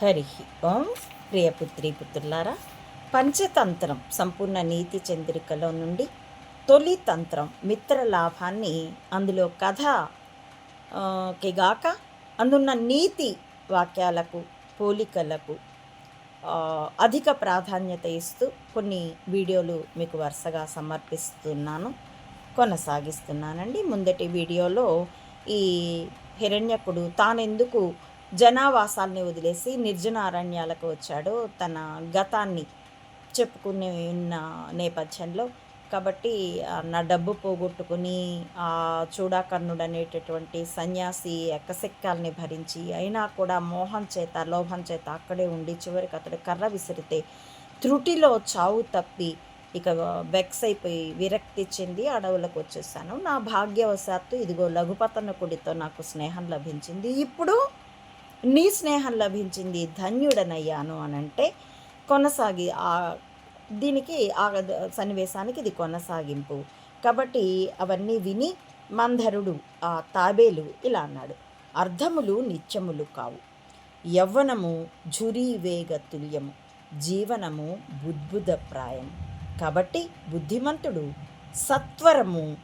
హరి ఓం ప్రియపుత్రి పుత్రులారా పంచతంత్రం సంపూర్ణ నీతి చంద్రికలో నుండి తొలి తంత్రం మిత్ర లాభాన్ని అందులో కథకి గాక అందున్న నీతి వాక్యాలకు పోలికలకు అధిక ప్రాధాన్యత ఇస్తూ కొన్ని వీడియోలు మీకు వరుసగా సమర్పిస్తున్నాను కొనసాగిస్తున్నానండి. ముందటి వీడియోలో ఈ హిరణ్యకుడు తానెందుకు జనావాసాల్ని వదిలేసి నిర్జన అరణ్యాలకు వచ్చాడు. తన గతాన్ని చెప్పుకునే ఉన్న నేపథ్యంలో కాబట్టి నా డబ్బు పోగొట్టుకుని ఆ చూడాకర్ణుడు అనేటటువంటి సన్యాసి ఎక్కసెక్కాల్ని భరించి అయినా కూడా మోహం చేత లోభం చేత అక్కడే ఉండి చివరికి అతడు కర్ర విసిరితే త్రుటిలో చావు తప్పి ఇక వెక్స్ అయిపోయి విరక్తి చెంది అడవులకు వచ్చేసాను. నా భాగ్యవశాత్తు ఇదిగో లఘుపతనకుడితో నాకు స్నేహం లభించింది. ఇప్పుడు నీ స్నేహం లభించింది ధన్యుడనయ్యాను అని అంటే కొనసాగి ఆ దీనికి ఆ సన్నివేశానికి ఇది కొనసాగింపు. కాబట్టి అవన్నీ విని మంధరుడు ఆ తాబేలు ఇలా అన్నాడు. అర్ధములు నిత్యములు కావు. యవ్వనము ఝురీ వేగ తుల్యము జీవనము బుద్బుదప్రాయం కాబట్టి బుద్ధిమంతుడు సత్వరము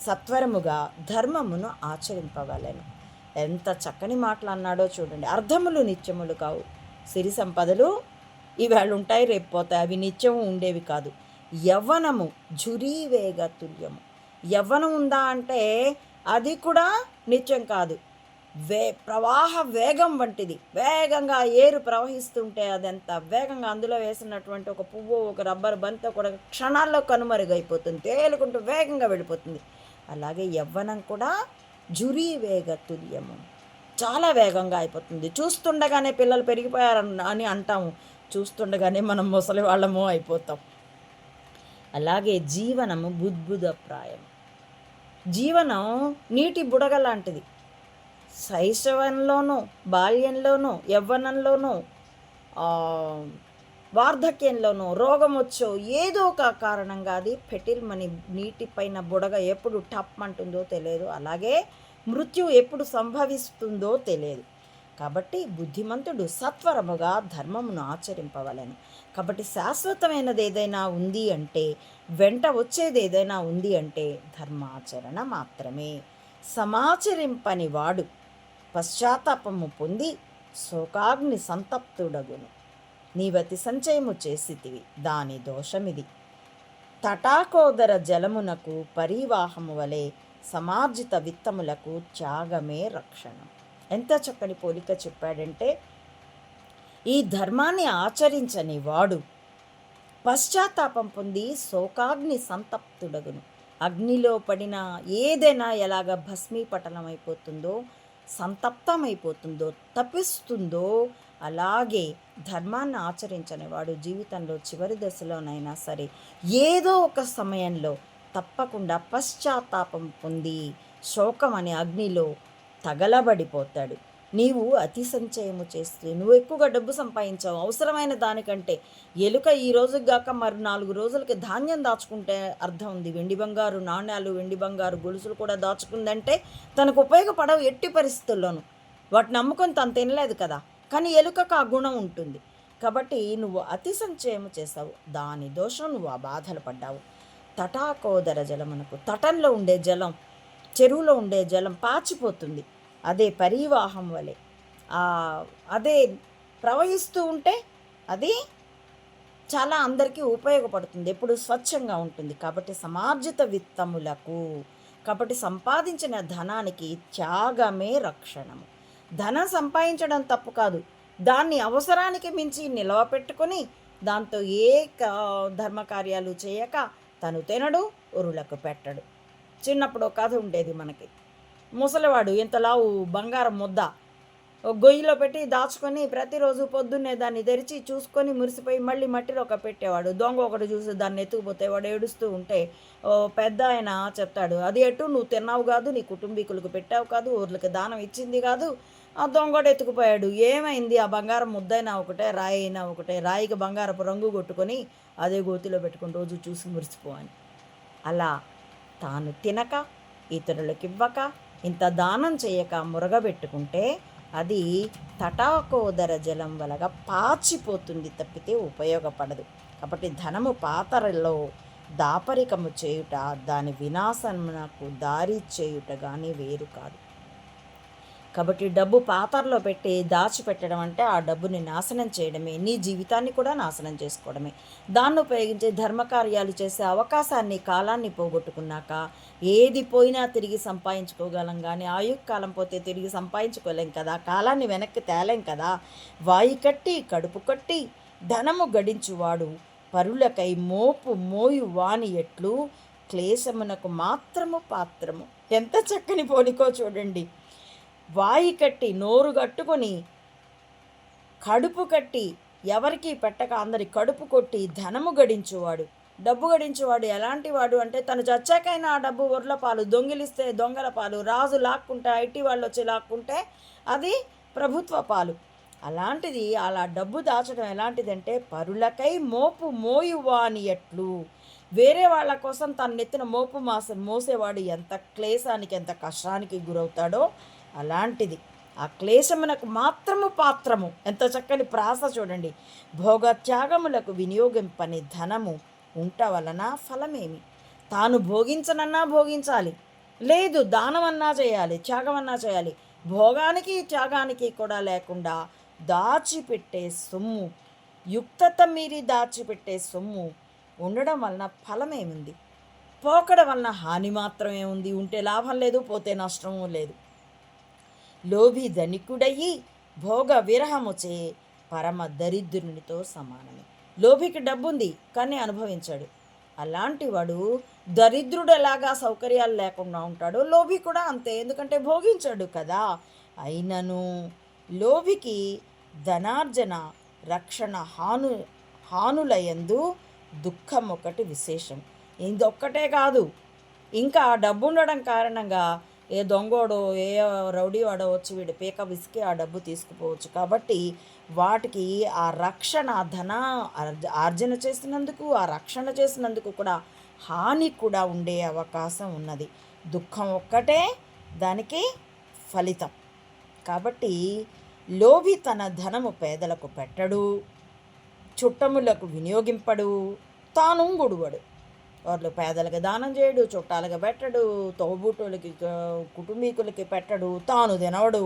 సత్వరముగా ధర్మమును ఆచరింపవలెను. ఎంత చక్కని మాటలు అన్నాడో చూడండి. అర్ధములు నిత్యములు కావు. సిరి సంపదలు ఇవాళ ఉంటాయి రేపు పోతాయి. అవి నిత్యము ఉండేవి కాదు. యవ్వనము ఝురీ వేగ తుల్యము. యవ్వనం ఉందా అంటే అది కూడా నిత్యం కాదు. వే ప్రవాహ వేగం వంటిది. వేగంగా ఏరు ప్రవహిస్తుంటే అదెంత వేగంగా అందులో వేసినటువంటి ఒక పువ్వు ఒక రబ్బర్ బంత కూడా క్షణాల్లో కనుమరుగైపోతుంది. తేలుకుంటూ వేగంగా వెళ్ళిపోతుంది. అలాగే యవ్వనం కూడా జురీ వేగ తుల్యము. చాలా వేగంగా అయిపోతుంది. చూస్తుండగానే పిల్లలు పెరిగిపోయారు అని అంటాము. చూస్తుండగానే మనం ముసలి వాళ్ళము అయిపోతాం. అలాగే జీవనము బుద్భుదప్రాయం జీవనం నీటి బుడగ లాంటిది. శైశవంలోనూ బాల్యంలోనూ యవ్వనంలోనూ వార్ధక్యంలోనో రోగం వచ్చో ఏదో ఒక కారణంగా అది పెటిల్మని నీటిపైన బుడగ ఎప్పుడు టప్ అంటుందో తెలియదు. అలాగే మృత్యు ఎప్పుడు సంభవిస్తుందో తెలియదు. కాబట్టి బుద్ధిమంతుడు సత్వరముగా ధర్మమును ఆచరింపవలను. కాబట్టి శాశ్వతమైనది ఏదైనా ఉంది అంటే వెంట వచ్చేది ఏదైనా ఉంది అంటే ధర్మాచరణ మాత్రమే. సమాచరింపని వాడు పశ్చాత్తాపము పొంది శోకాగ్ని సంతప్తుడగును. నీవతి సంచయము చేసితివి. దాని దోషమిది. తటాకోదర జలమునకు పరివాహము వలె సమార్జిత విత్తములకు త్యాగమే రక్షణ. ఎంత చక్కని పోలిక చెప్పాడంటే ఈ ధర్మాన్ని ఆచరించని వాడు పశ్చాత్తాపం పొంది శోకాగ్ని సంతప్తుడగును. అగ్నిలో పడిన ఏదైనా ఎలాగ భస్మీపటలమైపోతుందో సంతప్తమైపోతుందో తపిస్తుందో అలాగే ధర్మాన్ని ఆచరించని వాడు జీవితంలో చివరి దశలోనైనా సరే ఏదో ఒక సమయంలో తప్పకుండా పశ్చాత్తాపం పొంది శోకం అనే అగ్నిలో తగలబడిపోతాడు. నీవు అతి సంచయము చేస్తే నువ్వు ఎక్కువగా డబ్బు సంపాదించావు అవసరమైన దానికంటే ఎలుక ఈ రోజు గాక మరి నాలుగు రోజులకి ధాన్యం దాచుకుంటే అర్థం ఉంది. వెండి బంగారు నాణ్యాలు వెండి బంగారు గొలుసులు కూడా దాచుకుందంటే తనకు ఉపయోగపడవు ఎట్టి పరిస్థితుల్లోనూ. వాటిని నమ్ముకొని తను తినలేదు కదా. కానీ ఎలుకకు ఆ గుణం ఉంటుంది. కాబట్టి నువ్వు అతి సంచయము చేసావు దాని దోషం నువ్వు ఆ బాధలు పడ్డావు. తటాకోదర జలమునకు తటంలో ఉండే జలం చెరువులో ఉండే జలం పాచిపోతుంది. అదే పరివాహం వలె. అదే ప్రవహిస్తూ ఉంటే అది చాలా అందరికీ ఉపయోగపడుతుంది. ఎప్పుడు స్వచ్ఛంగా ఉంటుంది. కాబట్టి సమార్జిత విత్తములకు కాబట్టి సంపాదించిన ధనానికి త్యాగమే రక్షణము. ధనం సంపాదించడం తప్పు కాదు. దాన్ని అవసరానికి మించి నిలవ పెట్టుకొని దాంతో ఏ క- ధర్మకార్యాలు చేయక తను తినడు ఉరులకు పెట్టడు. చిన్నప్పుడు ఒక కథ ఉండేది మనకి. ముసలివాడు ఇంతలావు బంగారం ముద్ద గొయ్యిలో పెట్టి దాచుకొని ప్రతిరోజు పొద్దున్నే దాన్ని తెరిచి చూసుకొని మురిసిపోయి మళ్ళీ మట్టిలో ఒక పెట్టేవాడు. దొంగ ఒకటి చూసి దాన్ని ఎత్తుకుపోతే వాడు ఏడుస్తూ ఉంటే ఓ పెద్ద ఆయన చెప్తాడు అది ఎటు? నువ్వు తిన్నావు కాదు నీ కుటుంబీకులకు పెట్టావు కాదు ఊర్లకు దానం ఇచ్చింది కాదు ఆ దొంగడు ఎత్తుకుపోయాడు. ఏమైంది? ఆ బంగారం ముద్దైనా ఒకటే రాయి అయినా ఒకటే. రాయికి బంగారపు రంగు కొట్టుకొని అదే గోతిలో పెట్టుకొని రోజు చూసి మురిసిపో అని. అలా తాను తినక ఇతరులకు ఇవ్వక ఇంత దానం చేయక మురగబెట్టుకుంటే అది తటాకోదర జలం వలగ పాచిపోతుంది తప్పితే ఉపయోగపడదు. కాబట్టి ధనము పాతరలో దాపరికము చేయుట దాని వినాశనకు దారి చేయుట కానీ వేరు కాదు. కాబట్టి డబ్బు పాతరలో పెట్టి దాచిపెట్టడం అంటే ఆ డబ్బుని నాశనం చేయడమే నీ జీవితాన్ని కూడా నాశనం చేసుకోవడమే. దాన్ని ఉపయోగించి ధర్మకార్యాలు చేసే అవకాశాన్ని కాలాన్ని పోగొట్టుకున్నాక ఏది పోయినా తిరిగి సంపాదించుకోగలం కానీ ఆయుక్కాలం పోతే తిరిగి సంపాదించుకోలేం కదా కాలాన్ని వెనక్కి తేలేం కదా. వాయి కట్టి కడుపు కట్టి ధనము గడించువాడు. పరులకై మోపు మోయు వాని ఎట్లు? క్లేశమునకు మాత్రము పాత్రము. ఎంత చక్కని పోలికో చూడండి. వాయి కట్టి నోరు కట్టుకొని కడుపు కట్టి ఎవరికి పెట్టక అందరి కడుపు కొట్టి ధనము గడించువాడు. డబ్బు గడించేవాడు ఎలాంటి వాడు అంటే తను చచ్చాకైనా ఆ డబ్బు ఒర్ల పాలు దొంగిలిస్తే దొంగల పాలు రాజు లాక్కుంటే ఐటీ వాళ్ళు వచ్చి లాక్కుంటే అది ప్రభుత్వ పాలు. అలాంటిది అలా డబ్బు దాచడం ఎలాంటిదంటే పరులకై మోపు మోయువాని ఎట్లు. వేరే వాళ్ళ కోసం తన నెత్తిన మోపు మాస మోసేవాడు ఎంత క్లేశానికి ఎంత కష్టానికి గురవుతాడో అలాంటిది. ఆ క్లేశమునకు మాత్రము పాత్రము. ఎంత చక్కని ప్రాస చూడండి. భోగత్యాగములకు వినియోగింపని ధనము ఉంట వలన ఫలమేమి? తాను భోగించనన్నా భోగించాలి. లేదు దానమన్నా చేయాలి త్యాగమన్నా చేయాలి. భోగానికి త్యాగానికి కూడా లేకుండా దాచిపెట్టే సొమ్ము యుక్తత మీరి దాచిపెట్టే సొమ్ము ఉండడం వలన ఫలమేముంది? పోకడం వలన హాని మాత్రమే ఉంది ఉంటే లాభం లేదు పోతే నష్టము లేదు. లోభి ధనికుడయ్యి భోగ విరహముచే పరమ దరిద్రునితో సమానమే. లోభికి డబ్బుంది కానీ అనుభవించాడు. అలాంటి వాడు దరిద్రుడు ఎలాగా సౌకర్యాలు లేకుండా ఉంటాడో. లోభి కూడా అంతే ఎందుకంటే భోగించాడు కదా. అయినను లోభికి ధనార్జన రక్షణ హాను హానులయందు దుఃఖం ఒకటి విశేషం. ఇదొక్కటే కాదు ఇంకా డబ్బుండడం డబ్బు ఉండడం కారణంగా ఏ దొంగోడో ఏ రౌడీ వాడో వచ్చి వీడి పీక విసికి ఆ డబ్బు తీసుకుపోవచ్చు. కాబట్టి వాటికి ఆ రక్షణ ధన ఆర్జన చేసినందుకు ఆ రక్షణ చేసినందుకు కూడా హాని కూడా ఉండే అవకాశం ఉన్నది. దుఃఖం ఒక్కటే దానికి ఫలితం. కాబట్టి లోభి తన ధనము పేదలకు పెట్టడు చుట్టములకు వినియోగింపడు తాను గుడువడు వాళ్ళు పేదలకు దానం చేయడు చుట్టాలకు పెట్టడు తోబుట్టులకి కుటుంబీకులకి పెట్టడు తాను తినవడు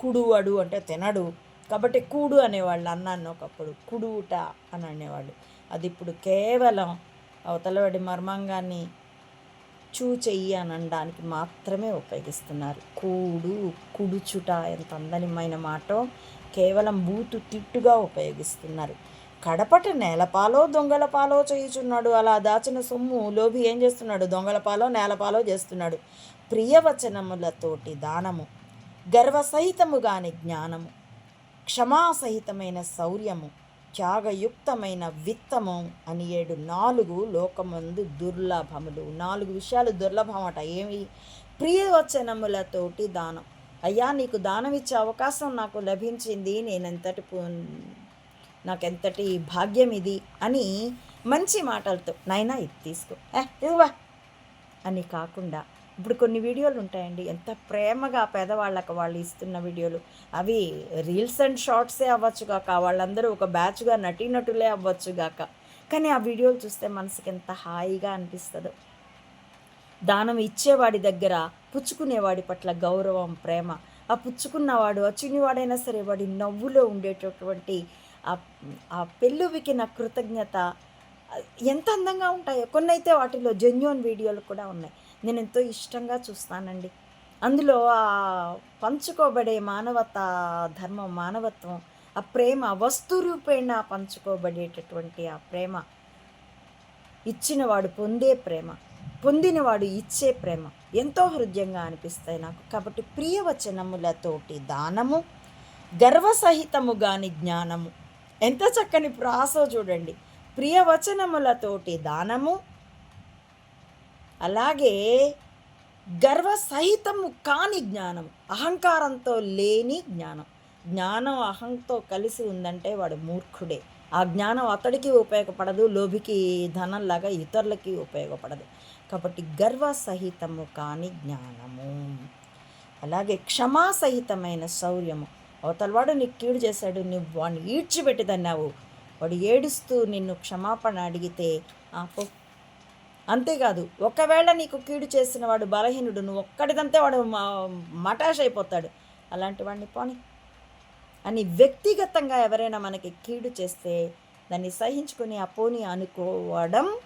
కుడువడు అంటే తినడు. కాబట్టి కూడు అనేవాళ్ళు అన్నాను ఒకప్పుడు కుడుట అని అనేవాళ్ళు. అది ఇప్పుడు కేవలం అవతలవాడి మర్మాంగాన్ని చూ చెయ్యి అని అనడానికి మాత్రమే ఉపయోగిస్తున్నారు. కూడు కుడుచుట ఎంత అందమైన మాట కేవలం బూతు తిట్టుగా ఉపయోగిస్తున్నారు. కడపట నేలపాలో దొంగల పాలో చేయుచున్నాడు. అలా దాచిన సొమ్ము లోభి ఏం చేస్తున్నాడు? దొంగల పాలో నేలపాలో చేస్తున్నాడు. ప్రియవచనములతోటి దానము గర్వసహితముగాని జ్ఞానము క్షమాసహితమైన శౌర్యము త్యాగయుక్తమైన విత్తము అని ఏడు నాలుగు లోకమందు దుర్లభములు. నాలుగు విషయాలు దుర్లభమట. ఏమి? ప్రియవచనములతోటి దానం. అయ్యా నీకు దానం ఇచ్చే అవకాశం నాకు లభించింది. నేనంతటి నాకెంతటి భాగ్యం ఇది అని మంచి మాటలతో నాయనా ఇది తీసుకో ఇవ్వా. అని కాకుండా ఇప్పుడు కొన్ని వీడియోలు ఉంటాయండి. ఎంత ప్రేమగా పేదవాళ్ళకి వాళ్ళు ఇస్తున్న వీడియోలు. అవి రీల్స్ అండ్ షార్ట్సే అవ్వచ్చు కాక వాళ్ళందరూ ఒక బ్యాచ్గా నటీనటులే అవ్వచ్చు కాక కానీ ఆ వీడియోలు చూస్తే మనసుకి ఎంత హాయిగా అనిపిస్తుందో. దానం ఇచ్చేవాడి దగ్గర పుచ్చుకునేవాడి పట్ల గౌరవం ప్రేమ. ఆ పుచ్చుకున్నవాడు ఆ చిన్నవాడైనా సరే వాడి నవ్వులో ఉండేటటువంటి ఆ ఆ నా కృతజ్ఞత ఎంత అందంగా ఉంటాయో. కొన్ని అయితే వాటిలో జెన్యున్ వీడియోలు కూడా ఉన్నాయి. నేను ఎంతో ఇష్టంగా చూస్తానండి. అందులో ఆ పంచుకోబడే మానవత ధర్మం మానవత్వం ఆ ప్రేమ వస్తు రూపేణ పంచుకోబడేటటువంటి ఆ ప్రేమ ఇచ్చినవాడు పొందే ప్రేమ పొందినవాడు ఇచ్చే ప్రేమ ఎంతో హృదయంగా అనిపిస్తాయి నాకు. కాబట్టి ప్రియవచనములతోటి దానము గర్వసహితము గాని జ్ఞానము ఎంత చక్కని ప్రాసో చూడండి. ప్రియవచనములతోటి దానము అలాగే గర్వసహితము కాని జ్ఞానం అహంకారంతో లేని జ్ఞానం. జ్ఞానం అహంతో కలిసి ఉందంటే వాడు మూర్ఖుడే. ఆ జ్ఞానం అతడికి ఉపయోగపడదు లోభికి ధనంలాగా ఇతరులకి ఉపయోగపడదు. కాబట్టి గర్వసహితము కాని జ్ఞానము. అలాగే క్షమాసహితమైన శౌర్యము అవతలవాడు నీకు కీడు చేశాడు నువ్వు వాడిని ఈడ్చిపెట్టిదన్నావు. వాడు ఏడుస్తూ నిన్ను క్షమాపణ అడిగితే ఆపు. అంతేకాదు ఒకవేళ నీకు కీడు చేసిన వాడు బలహీనుడు నువ్వు ఒక్కడిదంతే వాడు మా- మటాష్ అయిపోతాడు. అలాంటి వాడిని పోని. అని వ్యక్తిగతంగా ఎవరైనా మనకి కీడు చేస్తే దాన్ని సహించుకుని ఆ అనుకోవడం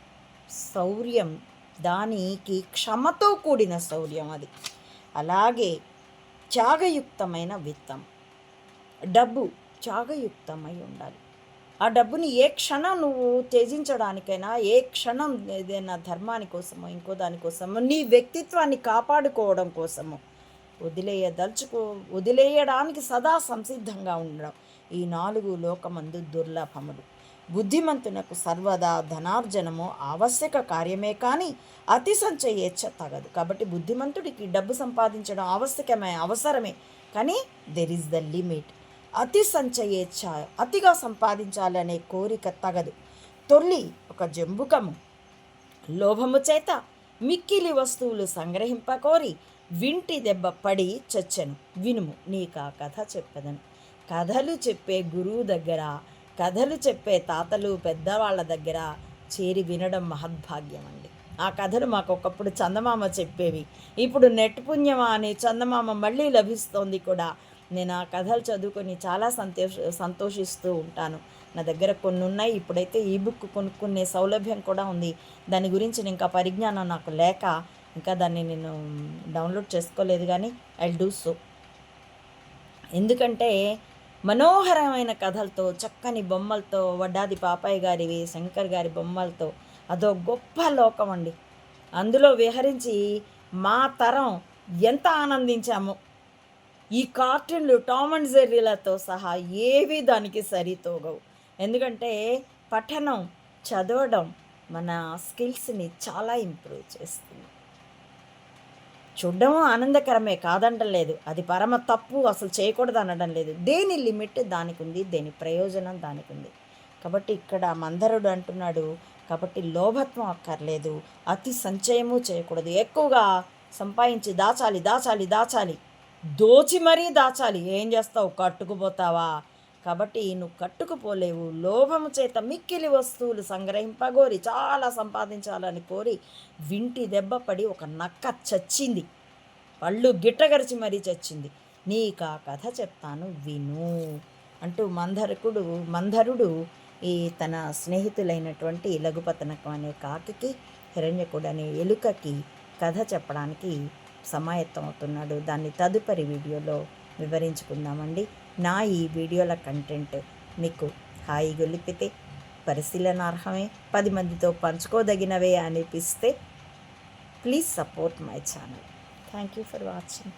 శౌర్యం. దానికి క్షమతో కూడిన శౌర్యం అది. అలాగే త్యాగయుక్తమైన విత్తం. డబ్బు త్యాగయుక్తమై ఉండాలి ఆ డబ్బుని ఏ క్షణం నువ్వు త్యజించడానికైనా ఏ క్షణం ఏదైనా ధర్మాని కోసమో ఇంకో దానికోసమో నీ వ్యక్తిత్వాన్ని కాపాడుకోవడం కోసమో వదిలేయదలుచుకో వదిలేయడానికి సదా సంసిద్ధంగా ఉండడం ఈ నాలుగు లోకమందు దుర్లభములు. బుద్ధిమంతునకు సర్వదా ధనార్జనము ఆవశ్యక కార్యమే కానీ అతి సంచయేచ్ఛ తగదు. కాబట్టి బుద్ధిమంతుడికి డబ్బు సంపాదించడం ఆవశ్యకమే అవసరమే. కానీ దెర్ ఈస్ ద లిమిట్ అతి సంచయేచ్ఛ అతిగా సంపాదించాలనే కోరిక తగదు. తొల్లి ఒక జంబుకము లోభము చేత మిక్కిలి వస్తువులు సంగ్రహింపకోరి వింటి దెబ్బ పడి చచ్చెను. వినుము నీకు ఆ కథ చెప్పదను. కథలు చెప్పే గురువు దగ్గర కథలు చెప్పే తాతలు పెద్దవాళ్ళ దగ్గర చేరి వినడం మహద్భాగ్యం అండి ఆ కథలు మాకు ఒకప్పుడు చందమామ చెప్పేవి. ఇప్పుడు నెట్ పుణ్యమా అని చందమామ మళ్ళీ లభిస్తోంది కూడా నేను ఆ కథలు చదువుకొని చాలా సంతోష సంతోషిస్తూ ఉంటాను. నా దగ్గర కొన్ని ఉన్నాయి ఇప్పుడైతే ఈ బుక్ కొనుక్కునే సౌలభ్యం కూడా ఉంది. దాని గురించి ఇంకా పరిజ్ఞానం నాకు లేక ఇంకా దాన్ని నేను డౌన్లోడ్ చేసుకోలేదు కానీ ఐ డూ సో. ఎందుకంటే మనోహరమైన కథలతో చక్కని బొమ్మలతో వడ్డాది పాపాయి గారివి శంకర్ గారి బొమ్మలతో అదో గొప్ప లోకం అండి అందులో విహరించి మా తరం ఎంత ఆనందించామో. ఈ కార్టూన్లు టామ్ అండ్ జెర్రీలతో సహా ఏవి దానికి సరితోగవు. ఎందుకంటే పఠనం చదవడం మన స్కిల్స్ని చాలా ఇంప్రూవ్ చేస్తుంది. చూడడం ఆనందకరమే కాదంటలేదు అది పరమ తప్పు అసలు చేయకూడదు అనడం లేదు. దేని లిమిట్? దానికి ఉంది దేని ప్రయోజనం? దానికి ఉంది కాబట్టి ఇక్కడ మందరుడు అంటున్నాడు కాబట్టి లోభత్వం అక్కర్లేదు. అతి సంచయము చేయకూడదు. ఎక్కువగా సంపాదించి దాచాలి దాచాలి దాచాలి. దోచి మరీ దాచాలి. ఏం చేస్తావు? కట్టుకుపోతావా? కాబట్టి నువ్వు కట్టుకుపోలేవు. లోభము చేత మిక్కిలి వస్తువులు సంగ్రహింపగోరి చాలా సంపాదించాలని కోరి వింటి దెబ్బ పడి ఒక నక్క చచ్చింది. పళ్ళు గిట్టగరిచి మరీ చచ్చింది. నీకా కథ చెప్తాను విను అంటూ మంధరకుడు మంధరుడు ఈ తన స్నేహితులైనటువంటి లఘుపతనకం అనే కాకి హిరణ్యకుడు అనే ఎలుకకి కథ చెప్పడానికి సమాయత్తం అవుతున్నాడు దాన్ని తదుపరి వీడియోలో వివరించుకుందామండి. నా ఈ వీడియోల కంటెంట్ మీకు హాయి గొలిపితే పరిశీలనార్హమే పది మందితో పంచుకోదగినవే అనిపిస్తే please support my channel. Thank you for watching.